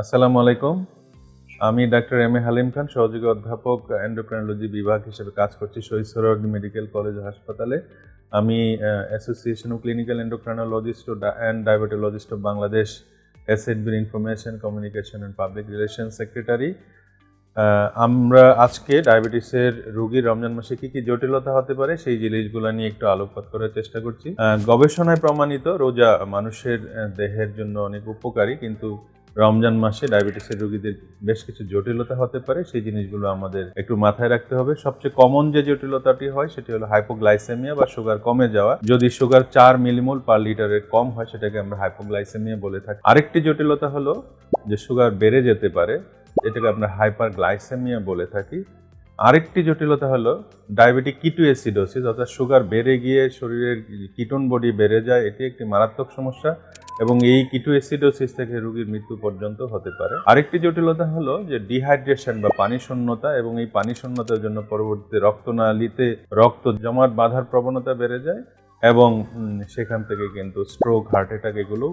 আসসালামু আলাইকুম। আমি doctor M A Halim Khan, সহযোগী অধ্যাপক এন্ডোক্রাইনোলজি বিভাগ হিসেবে কাজ করছি শহীদ মেডিকেল কলেজ হাসপাতালে। আমি association of clinical endocrinologist and diabetologist of Bangladesh এসএডবির information communication and public relation secretary আমরা আজকে ডায়াবেটিসের রোগীর রমজান মাসে কী কী জটিলতা হতে পারে সেই জিনিসগুলো নিয়ে একটু আলোকপাত করার চেষ্টা করছি। গবেষণায় প্রমাণিত, রোজা মানুষের দেহের জন্য অনেক উপকারী, কিন্তু রমজান মাসে ডায়াবেটিসের রোগীদের বেশ কিছু জটিলতা হতে পারে, সেই জিনিসগুলো আমাদের একটু মাথায় রাখতে হবে। সবচেয়ে কমন যে জটিলতাটি হয় সেটি হলো হাইপোগ্লাইসেমিয়া বা সুগার কমে যাওয়া। যদি সুগার চার মিলিমোল পার লিটারের কম হয়, সেটাকে আমরা হাইপোগ্লাইসেমিয়া বলে থাকি। আরেকটি জটিলতা হলো যে সুগার বেড়ে যেতে পারে, এটাকে আমরা হাইপার গ্লাইসেমিয়া বলে থাকি। আরেকটি জটিলতা হলো ডায়াবেটিক কিটু অ্যাসিডোসিস অর্থাৎ সুগার বেড়ে গিয়ে শরীরের কিটোন বডি বেড়ে যায়, এটি একটি মারাত্মক সমস্যা। এবং এই কিটো অ্যাসিডোসিস থেকে রোগীর মৃত্যু পর্যন্ত হতে পারে। আরেকটি জটিলতা হলো যে ডিহাইড্রেশন বা পানি শূন্যতা এবং এই পানি শূন্যতার জন্য পরবর্তীতে রক্তনালীতে রক্ত জমাট বাঁধার প্রবণতা বেড়ে যায় এবং সেখান থেকে কিন্তু স্ট্রোক হার্ট অ্যাটাক এগুলো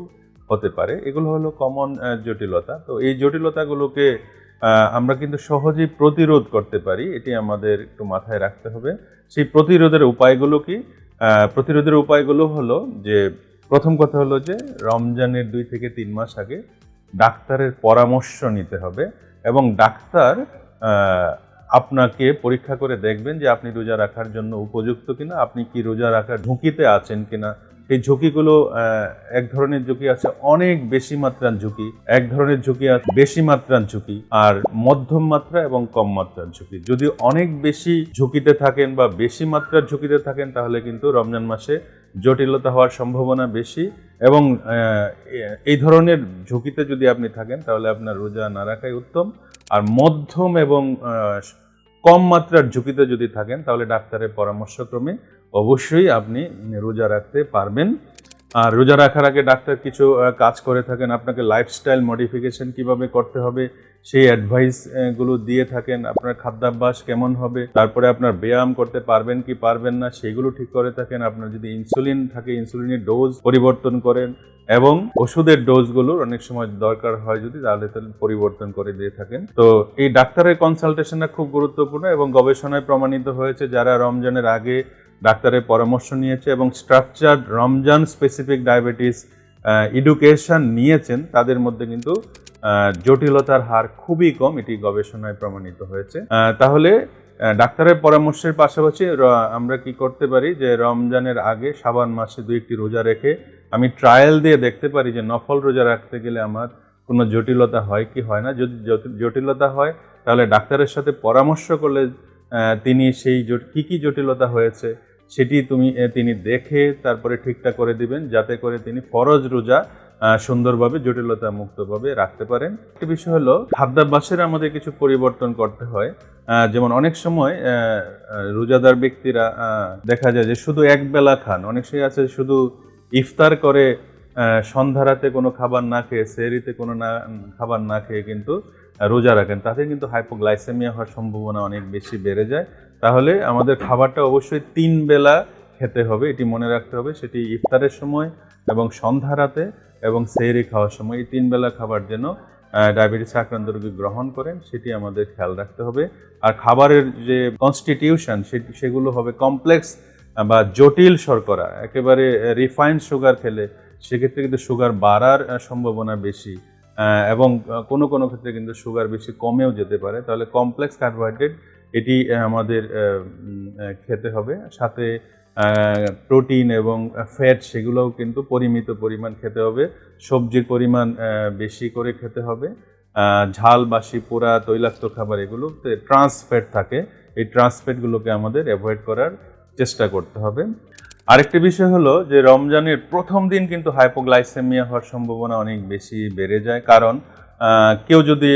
হতে পারে। এগুলো হলো কমন জটিলতা। তো এই জটিলতাগুলোকে আমরা কিন্তু সহজেই প্রতিরোধ করতে পারি। এটি আমাদের একটু মাথায় রাখতে হবে। সেই প্রতিরোধের উপায়গুলো কি? প্রতিরোধের উপায়গুলো হলো যে প্রথম কথা হলো যে, রমজানের দুই থেকে তিন মাস আগে ডাক্তারের পরামর্শ নিতে হবে এবং ডাক্তার আপনাকে পরীক্ষা করে দেখবেন যে আপনি রোজা রাখার জন্য উপযুক্ত কিনা, আপনি কি রোজা রাখার ঝুঁকিতে আছেন কিনা। এই ঝুঁকিগুলো এক ধরনের ঝুঁকি আছে, অনেক বেশি মাত্রার ঝুঁকি, এক ধরনের ঝুঁকি আছে, বেশি মাত্রার ঝুঁকি, আর মধ্যম মাত্রা এবং কম মাত্রার ঝুঁকি। যদি অনেক বেশি ঝুঁকিতে থাকেন বা বেশি মাত্রার ঝুঁকিতে থাকেন, তাহলে কিন্তু রমজান মাসে জটিলতা হওয়ার সম্ভাবনা বেশি এবং এই ধরনের ঝুঁকিতে যদি আপনি থাকেন, তাহলে আপনার রোজা না রাখাই উত্তম। আর মধ্যম এবং কম মাত্রার ঝুঁকিতে যদি থাকেন, তাহলে ডাক্তারের পরামর্শক্রমে অবশ্যই আপনি রোজা রাখতে পারবেন। আর রোজা রাখার আগে ডাক্তার কিছু কাজ করে থাকেন, আপনাকে লাইফস্টাইল মডিফিকেশন কীভাবে করতে হবে, সেই অ্যাডভাইসগুলো দিয়ে থাকেন, আপনার খাদ্যাভ্যাস কেমন হবে, তারপরে আপনার ব্যায়াম করতে পারবেন কি পারবেন না, সেগুলো ঠিক করে থাকেন, আপনার যদি ইনসুলিন থাকে ইনসুলিনের ডোজ পরিবর্তন করেন, এবং ওষুধের ডোজগুলোর অনেক সময় দরকার হয় যদি, তাহলে পরিবর্তন করে দিয়ে থাকেন। তো এই ডাক্তারের কনসালটেশনটা খুব গুরুত্বপূর্ণ এবং গবেষণায় প্রমাণিত হয়েছে, যারা রমজানের আগে ডাক্তারের পরামর্শ নিয়েছে এবং structure Ramzan specific diabetes education নিয়েছেন, তাদের মধ্যে কিন্তু জটিলতার হার খুবই কম, এটি গবেষণায় প্রমাণিত হয়েছে। তাহলে ডাক্তারের পরামর্শের পাশাপাশি আমরা কি করতে পারি যে রমজানের আগে সাবান মাসে দুই একটি রোজা রেখে আমি ট্রায়াল দিয়ে দেখতে পারি যে নফল রোজা রাখতে গেলে আমার কোনো জটিলতা হয় কি হয় না। যদি জটিলতা হয়, তাহলে ডাক্তারের সাথে পরামর্শ করলে তিনি সেই কি কি জটিলতা হয়েছে সেটি তুমি তিনি দেখে তারপরে ঠিকঠাক করে দিবেন যাতে করে তিনি ফরজ রোজা সুন্দরভাবে জটিলতা মুক্তভাবে রাখতে পারেন। একটি বিষয় হলো খাদ্যাভ্যাসের আমাদের কিছু পরিবর্তন করতে হয়। যেমন অনেক সময় রোজাদার ব্যক্তিরা দেখা যায় যে শুধু এক বেলা খান। অনেক সময় আছে শুধু ইফতার করে আহ, সন্ধ্যা রাতে কোনো খাবার না খেয়ে সেরিতে কোনো না খাবার না খেয়ে কিন্তু রোজা রাখেন। তাতে কিন্তু হাইপোগ্লাইসেমিয়া হওয়ার সম্ভাবনা অনেক বেশি বেড়ে যায়। তাহলে আমাদের খাবারটা অবশ্যই তিন বেলা খেতে হবে, এটি মনে রাখতে হবে। সেটি ইফতারের সময় এবং সন্ধ্যা রাতে এবং সেহরি খাওয়ার সময়। এই তিন বেলা খাবার যেন ডায়াবেটিস আক্রান্ত রোগী গ্রহণ করেন, সেটি আমাদের খেয়াল রাখতে হবে। আর খাবারের যে কনস্টিটিউশন সেগুলো হবে কমপ্লেক্স বা জটিল শর্করা। একেবারে রিফাইন্ড সুগার খেলে সেক্ষেত্রে কিন্তু সুগার বাড়ার সম্ভাবনা বেশি। এবং কোনো কোনো ক্ষেত্রে কিন্তু সুগার বেশি কমেও যেতে পারে। তাহলে কমপ্লেক্স কার্বোহাইড্রেট এটি আমাদের খেতে হবে। সাথে প্রোটিন এবং ফ্যাট সেগুলোও কিন্তু পরিমিত পরিমাণ খেতে হবে। সবজির পরিমাণ বেশি করে খেতে হবে। ঝাল, বাসি, পোড়া, তৈলাক্ত খাবার এগুলোতে ট্রান্স ফ্যাট থাকে। এই ট্রান্স ফ্যাটগুলোকে আমাদের অ্যাভয়েড করার চেষ্টা করতে হবে। আরেকটি বিষয় হলো যে, রমজানের প্রথম দিন কিন্তু হাইপোগ্লাইসেমিয়া হওয়ার সম্ভাবনা অনেক বেশি বেড়ে যায়। কারণ কেউ যদি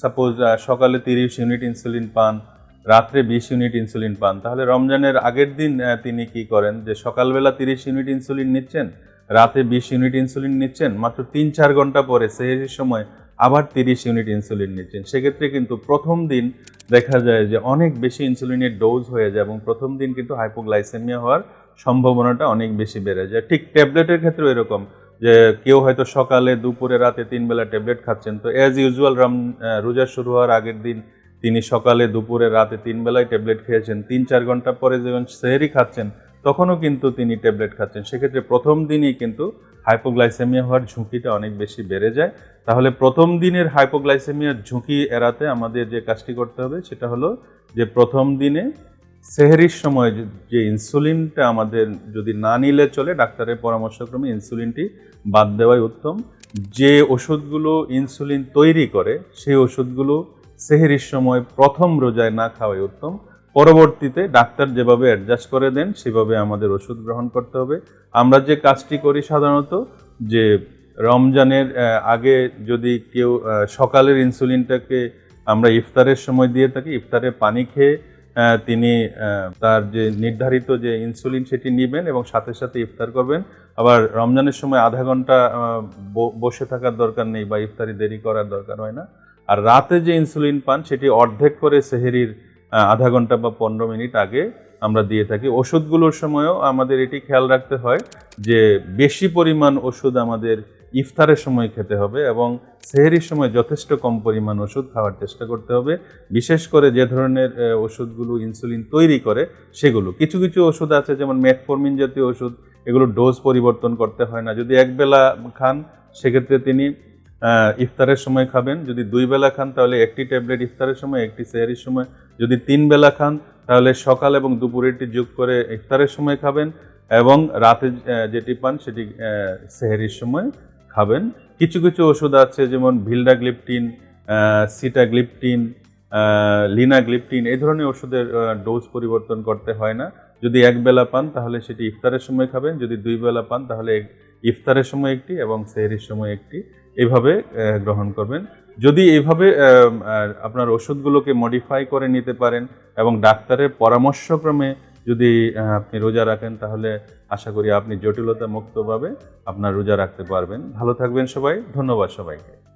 সাপোজ সকালে তিরিশ ইউনিট ইনসুলিন পান, রাত্রে বিশ ইউনিট ইনসুলিন পান, তাহলে রমজানের আগের দিন তিনি কি করেন? যে সকালবেলা তিরিশ ইউনিট ইনসুলিন নিচ্ছেন, রাতে বিশ ইউনিট ইনসুলিন নিচ্ছেন, মাত্র তিন চার ঘণ্টা পরে সেই সময় আবার তিরিশ ইউনিট ইনসুলিন নিচ্ছেন। সেক্ষেত্রে কিন্তু প্রথম দিন দেখা যায় যে অনেক বেশি ইনসুলিনের ডোজ হয়ে যায় এবং প্রথম দিন কিন্তু হাইপোগ্লাইসেমিয়া হওয়ার সম্ভাবনাটা অনেক বেশি বেড়ে যায়। ঠিক ট্যাবলেটের ক্ষেত্রেও এরকম। যে কেউ হয়তো সকালে, দুপুরে, রাতে তিন বেলা ট্যাবলেট খাচ্ছেন। তো অ্যাজ ইউজুয়াল রাম রোজা শুরু হওয়ার আগের দিন তিনি সকালে, দুপুরে, রাতে তিন বেলায় ট্যাবলেট খেয়েছেন। তিন, চার ঘণ্টা পরে যখন সেহরি খাচ্ছেন, তখনও কিন্তু তিনি ট্যাবলেট খাচ্ছেন। সেক্ষেত্রে প্রথম দিনই কিন্তু হাইপোগ্লাইসেমিয়া হওয়ার ঝুঁকিটা অনেক বেশি বেড়ে যায়। তাহলে প্রথম দিনের হাইপোগ্লাইসেমিয়ার ঝুঁকি এড়াতে আমাদের যে কাজটি করতে হবে, সেটা হলো যে প্রথম দিনে সেহরির সময় যে- ইনসুলিনটা আমাদের যদি না নিলে চলে, ডাক্তারের পরামর্শক্রমে ইনসুলিনটি বাদ দেওয়াই উত্তম। যে ওষুধগুলো ইনসুলিন তৈরি করে, সেই ওষুধগুলো সেহরির সময় প্রথম রোজায় না খাওয়াই উত্তম। পরবর্তীতে ডাক্তার যেভাবে অ্যাডজাস্ট করে দেন, সেভাবে আমাদের ওষুধ গ্রহণ করতে হবে। আমরা যে কাজটি করি সাধারণত, যে রমজানের আগে যদি কেউ সকালের ইনসুলিনটাকে আমরা ইফতারের সময় দিয়ে থাকি, ইফতারে পানি খেয়ে তিনি তার যে নির্ধারিত যে ইনসুলিন সেটি নেবেন এবং সাথে সাথে ইফতার করবেন। আবার রমজানের সময় আধা ঘণ্টা বসে থাকার দরকার নেই বা ইফতারি দেরি করার দরকার হয় না। আর রাতে যে ইনসুলিন পান, সেটি অর্ধেক করে সেহেরির আধা ঘণ্টা বা পনেরো মিনিট আগে আমরা দিয়ে থাকি। ওষুধগুলোর সময়ও আমাদের এটি খেয়াল রাখতে হয় যে বেশি পরিমাণ ওষুধ আমাদের ইফতারের সময় খেতে হবে এবং সেহেরির সময় যথেষ্ট কম পরিমাণ ওষুধ খাওয়ার চেষ্টা করতে হবে। বিশেষ করে যে ধরনের ওষুধগুলো ইনসুলিন তৈরি করে সেগুলো। কিছু কিছু ওষুধ আছে, যেমন মেটফর্মিন জাতীয় ওষুধ, এগুলো ডোজ পরিবর্তন করতে হয় না। যদি একবেলা খান, সেক্ষেত্রে তিনি ইফতারের সময় খাবেন। যদি দুই বেলা খান, তাহলে একটি ট্যাবলেট ইফতারের সময়, একটি সেহরির সময়। যদি তিন বেলা খান, তাহলে সকাল এবং দুপুরেরটি যোগ করে ইফতারের সময় খাবেন এবং রাতে যেটি পান, সেটি সেহেরির সময় খাবেন। কিছু কিছু ওষুধ আছে, যেমন ভিলডাগ্লিপটিন সিটাগ্লিপটিন লিনাগ্লিপটিন, এই ধরনের ওষুধের ডোজ পরিবর্তন করতে হয় না। যদি এক বেলা পান, তাহলে সেটি ইফতারের সময় খাবেন। যদি দুই বেলা পান, তাহলে ইফতারের সময় একটি এবং সেহরির সময় একটি। এভাবে গ্রহণ করবেন। যদি এইভাবে আপনার ওষুধগুলোকে মডিফাই করে নিতে পারেন এবং ডাক্তারের পরামর্শক্রমে যদি আপনি রোজা রাখেন, তাহলে আশা করি আপনি জটিলতা মুক্তভাবে আপনার রোজা রাখতে পারবেন। ভালো থাকবেন সবাই। ধন্যবাদ সবাইকে।